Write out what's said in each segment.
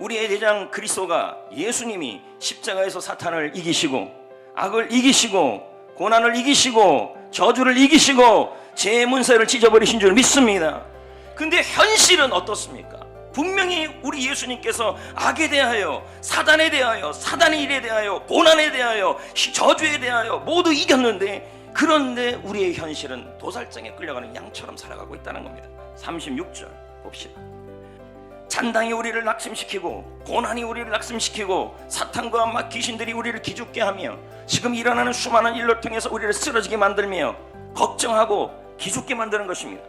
우리의 대장 그리스도가 예수님이 십자가에서 사탄을 이기시고 악을 이기시고 고난을 이기시고 저주를 이기시고 죄의 문세를 찢어버리신 줄 믿습니다. 근데 현실은 어떻습니까? 분명히 우리 예수님께서 악에 대하여 사단에 대하여 사단의 일에 대하여 고난에 대하여 시- 저주에 대하여 모두 이겼는데 그런데 우리의 현실은 도살장에 끌려가는 양처럼 살아가고 있다는 겁니다. 36절 봅시다. 잔당이 우리를 낙심시키고 고난이 우리를 낙심시키고 사탄과 막 귀신들이 우리를 기죽게 하며 지금 일어나는 수많은 일로 통해서 우리를 쓰러지게 만들며 걱정하고 기죽게 만드는 것입니다.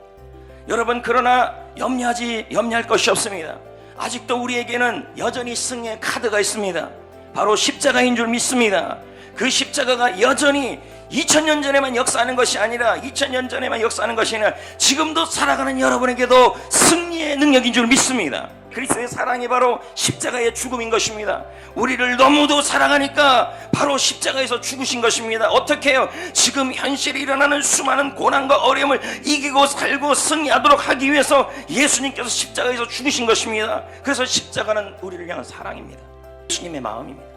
여러분 그러나 염려하지 염려할 것이 없습니다. 아직도 우리에게는 여전히 승리의 카드가 있습니다. 바로 십자가인 줄 믿습니다. 그 십자가가 여전히 2000년 전에만 역사하는 것이 아니라 2000년 전에만 역사하는 것이 아니라 지금도 살아가는 여러분에게도 승리의 능력인 줄 믿습니다. 그리스도의 사랑이 바로 십자가의 죽음인 것입니다. 우리를 너무도 사랑하니까 바로 십자가에서 죽으신 것입니다. 어떻게 해요? 지금 현실에 일어나는 수많은 고난과 어려움을 이기고 살고 승리하도록 하기 위해서 예수님께서 십자가에서 죽으신 것입니다. 그래서 십자가는 우리를 향한 사랑입니다. 예수님의 마음입니다.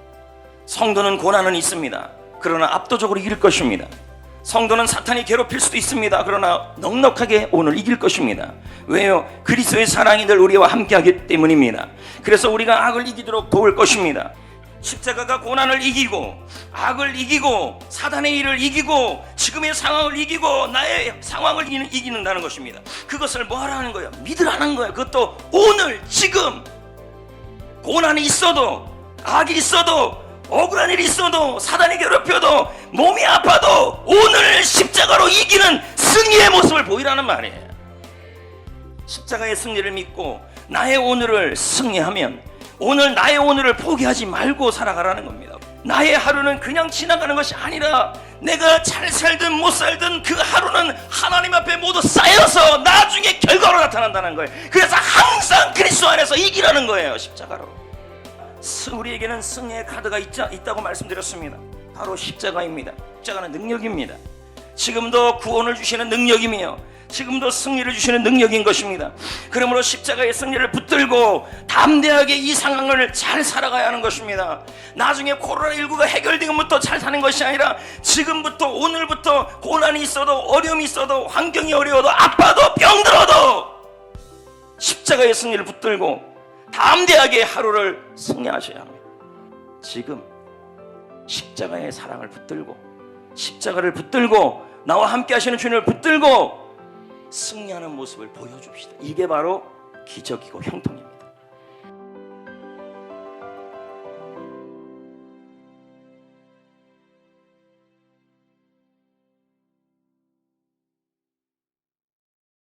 성도는 고난은 있습니다. 그러나 압도적으로 이길 것입니다. 성도는 사탄이 괴롭힐 수도 있습니다. 그러나 넉넉하게 오늘 이길 것입니다. 왜요? 그리스도의 사랑이 늘 우리와 함께하기 때문입니다. 그래서 우리가 악을 이기도록 도울 것입니다. 십자가가 고난을 이기고 악을 이기고 사단의 일을 이기고 지금의 상황을 이기고 나의 상황을 이기는, 이기는다는 것입니다. 그것을 뭐 하라는 거예요? 믿으라는 거예요. 그것도 오늘 지금 고난이 있어도 악이 있어도 억울한 일이 있어도 사단이 괴롭혀도 몸이 아파도 오늘 십자가로 이기는 승리의 모습을 보이라는 말이에요. 십자가의 승리를 믿고 나의 오늘을 승리하면 오늘 나의 오늘을 포기하지 말고 살아가라는 겁니다. 나의 하루는 그냥 지나가는 것이 아니라 내가 잘 살든 못 살든 그 하루는 하나님 앞에 모두 쌓여서 나중에 결과로 나타난다는 거예요. 그래서 항상 그리스도 안에서 이기라는 거예요. 십자가로. 스- 우리에게는 승리의 카드가 있자, 있다고 말씀드렸습니다. 바로 십자가입니다. 십자가는 능력입니다. 지금도 구원을 주시는 능력이며 지금도 승리를 주시는 능력인 것입니다. 그러므로 십자가의 승리를 붙들고 담대하게 이 상황을 잘 살아가야 하는 것입니다. 나중에 코로나19가 해결되면부터 잘 사는 것이 아니라 지금부터 오늘부터 고난이 있어도 어려움이 있어도 환경이 어려워도 아파도 병들어도 십자가의 승리를 붙들고 담대하게 하루를 승리하셔야 합니다. 지금 십자가의 사랑을 붙들고 십자가를 붙들고 나와 함께 하시는 주님을 붙들고 승리하는 모습을 보여줍시다. 이게 바로 기적이고 형통입니다.